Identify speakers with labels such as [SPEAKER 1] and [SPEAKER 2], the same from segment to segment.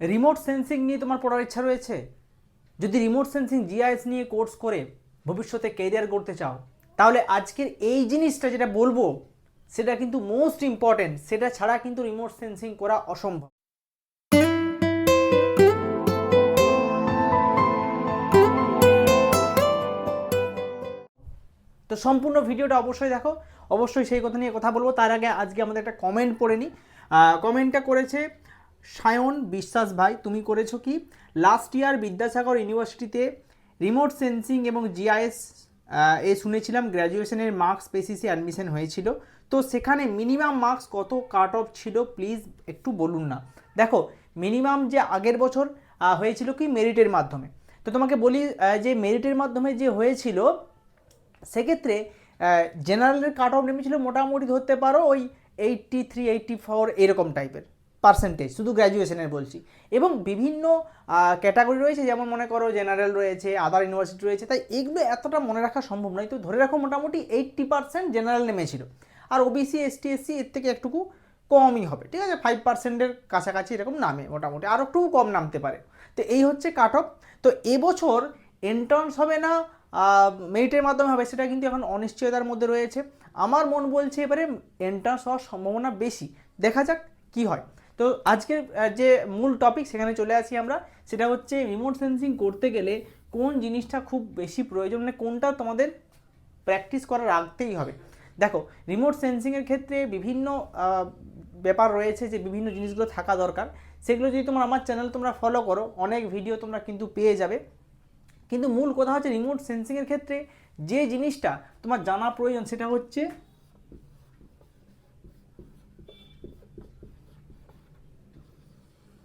[SPEAKER 1] Remote sensing নিয়ে তোমার পড়ার ইচ্ছা রয়েছে? যদি রিমোট সেন্সিং জিআইএস নিয়ে কোর্স করে ভবিষ্যতে কেরিয়ার করতে চাও, তাহলে আজকের এই জিনিসটা যেটা বলব, সেটা কিন্তু মোস্ট ইম্পর্টেন্ট সেটা ছাড়া কিন্তু রিমোট সেন্সিং করা অসম্ভব। তো সম্পূর্ণ ভিডিওটা অবশ্যই দেখো, অবশ্যই সেই কথা নিয়ে কথা বলব। তার আগে আজকে আমাদের একটা কমেন্ট পড়ে নিই কমেন্টটা করেছে সায়ন বিশ্বাস ভাই, তুমি করেছ কি? লাস্ট ইয়ার বিদ্যাসাগর ইউনিভার্সিটিতে রিমোট সেন্সিং এবং জিআইএস এ শুনেছিলাম গ্র্যাজুয়েশনের মার্কস বেসিসে অ্যাডমিশন হয়েছিল। তো সেখানে মিনিমাম মার্কস কত কাট অফ ছিল? প্লিজ একটু বলুন না। দেখো মিনিমাম যে আগের বছর হয়েছিল কি? মেরিটের মাধ্যমে। তো তোমাকে বলি যে মেরিটের মাধ্যমে যে হয়েছিল, সেক্ষেত্রে জেনারেলের কাট অফ নেমেছিল মোটামুটি ধরতে পারো ওই এইটটি থ্রি এইটটি ফোর এরকম টাইপের পার্সেন্টেজ শুধু গ্র্যাজুয়েশনের বলছি। এবং বিভিন্ন ক্যাটাগরি রয়েছে, যেমন মনে করো জেনারেল রয়েছে আদার ইউনিভার্সিটি রয়েছে, তাই এগুলো এতটা মনে রাখা সম্ভব নয়। তো ধরে রাখো মোটামুটি এইট্টি পার্সেন্ট জেনারেল নেমেছিল আর ওবিসি এসটি এসসি এর থেকে একটুকু কমই হবে, ঠিক আছে? ফাইভ পার্সেন্টের কাছাকাছি এরকম নামে মোটামুটি আরও একটু কম নামতে পারে। তো এই হচ্ছে কাট অফ তো এবছর এন্ট্রান্স হবে না মেরিটের মাধ্যমে হবে, সেটা কিন্তু এখন অনিশ্চয়তার মধ্যে রয়েছে। আমার মন বলছে এবারে এন্ট্রান্স হওয়ার সম্ভাবনা বেশি। দেখা যাক কি হয়। তো আজকের যে মূল টপিক সেখানে চলে আসি আমরা, সেটা হচ্ছে রিমোট সেন্সিং করতে গেলে কোন জিনিসটা খুব বেশি প্রয়োজন মানে কোনটা তোমাদের প্র্যাকটিস করা রাখতেই হবে। দেখো রিমোট সেন্সিংয়ের ক্ষেত্রে বিভিন্ন ব্যাপার রয়েছে যে বিভিন্ন জিনিসগুলো থাকা দরকার। সেগুলো যদি তোমার আমার চ্যানেল তোমরা ফলো করো, অনেক ভিডিও তোমরা কিন্তু পেয়ে যাবে। কিন্তু মূল কথা হচ্ছে রিমোট সেন্সিংয়ের ক্ষেত্রে যে জিনিসটা তোমার জানা প্রয়োজন, সেটা হচ্ছে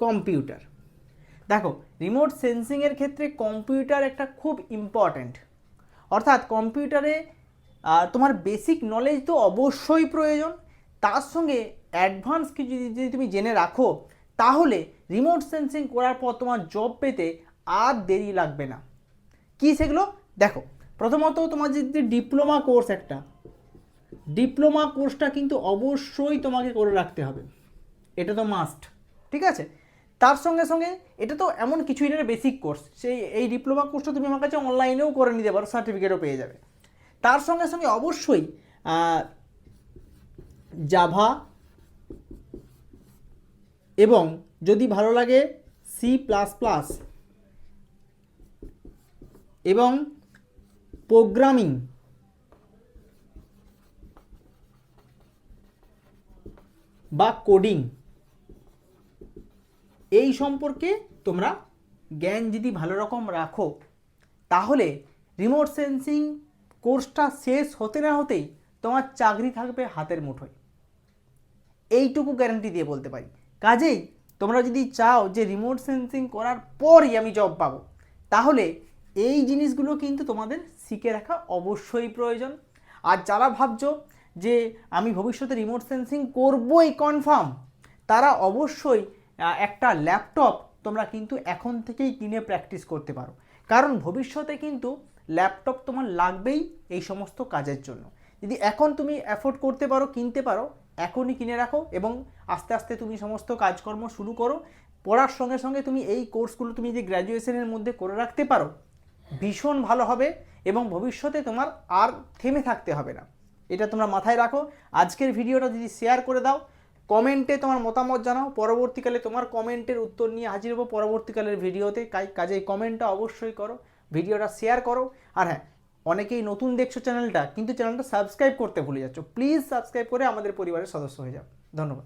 [SPEAKER 1] কম্পিউটার। দেখো রিমোট সেন্সিংয়ের ক্ষেত্রে কম্পিউটার একটা খুব ইম্পর্ট্যান্ট অর্থাৎ কম্পিউটারে তোমার বেসিক নলেজ তো অবশ্যই প্রয়োজন। তার সঙ্গে অ্যাডভান্স কিছু যদি তুমি জেনে রাখো, তাহলে রিমোট সেন্সিং করার পর তোমার জব পেতে আর দেরি লাগবে না। কি সেগুলো? দেখো, প্রথমত তোমার যদি ডিপ্লোমা কোর্স একটা ডিপ্লোমা কোর্সটা কিন্তু অবশ্যই তোমাকে করে রাখতে হবে। এটা তো মাস্ট ঠিক আছে? তার সঙ্গে সঙ্গে এটা তো এমন কিছুই না বেসিক কোর্স সেই এই ডিপ্লোমা কোর্সটা তুমি আমার কাছে অনলাইনেও করে নিতে পারো সার্টিফিকেটও পেয়ে যাবে। তার সঙ্গে সঙ্গে অবশ্যই জাভা এবং যদি ভালো লাগে সি প্লাস প্লাস এবং প্রোগ্রামিং বা কোডিং এই সম্পর্কে তোমরা জ্ঞান যদি ভালো রকম রাখো, তাহলে রিমোট সেন্সিং কোর্সটা শেষ হতে না হতেই তোমার চাকরি থাকবে হাতের মুঠোয়। এইটুকু গ্যারান্টি দিয়ে বলতে পারি। কাজেই তোমরা যদি চাও যে রিমোট সেন্সিং করার পরই আমি জব পাবো, তাহলে এই জিনিসগুলো কিন্তু তোমাদের শিখে রাখা অবশ্যই প্রয়োজন। আর যারা ভাবছ যে আমি ভবিষ্যতে রিমোট সেন্সিং করবই কনফার্ম তারা অবশ্যই একটা ল্যাপটপ তোমরা কিন্তু এখন থেকেই কিনে প্র্যাকটিস করতে পারো। কারণ ভবিষ্যতে কিন্তু ল্যাপটপ তোমার লাগবেই এই সমস্ত কাজের জন্য। যদি এখন তুমি অ্যাফোর্ড করতে পারো, কিনতে পারো, এখনই কিনে রাখো এবং আস্তে আস্তে তুমি সমস্ত কাজকর্ম শুরু করো। পড়ার সঙ্গে সঙ্গে তুমি এই কোর্সগুলো তুমি যে গ্র্যাজুয়েশনের মধ্যে করে রাখতে পারো, ভীষণ ভালো হবে এবং ভবিষ্যতে তোমার আর থেমে থাকতে হবে না। এটা তোমরা মাথায় রাখো। আজকের ভিডিওটা যদি শেয়ার করে দাও কমেন্টে তোমার মতামত জানাও, পরবর্তীকালে তোমার কমেন্টের উত্তর নিয়ে হাজির হব পরবর্তীকালের ভিডিওতে। কাজে কমেন্টটা অবশ্যই করো, ভিডিওটা শেয়ার করো। আর হ্যাঁ অনেকেই নতুন দেখছ চ্যানেলটা, কিন্তু চ্যানেলটা সাবস্ক্রাইব করতে ভুলে যাচ্ছ। প্লিজ সাবস্ক্রাইব করে আমাদের পরিবারের সদস্য হয়ে যাও। ধন্যবাদ।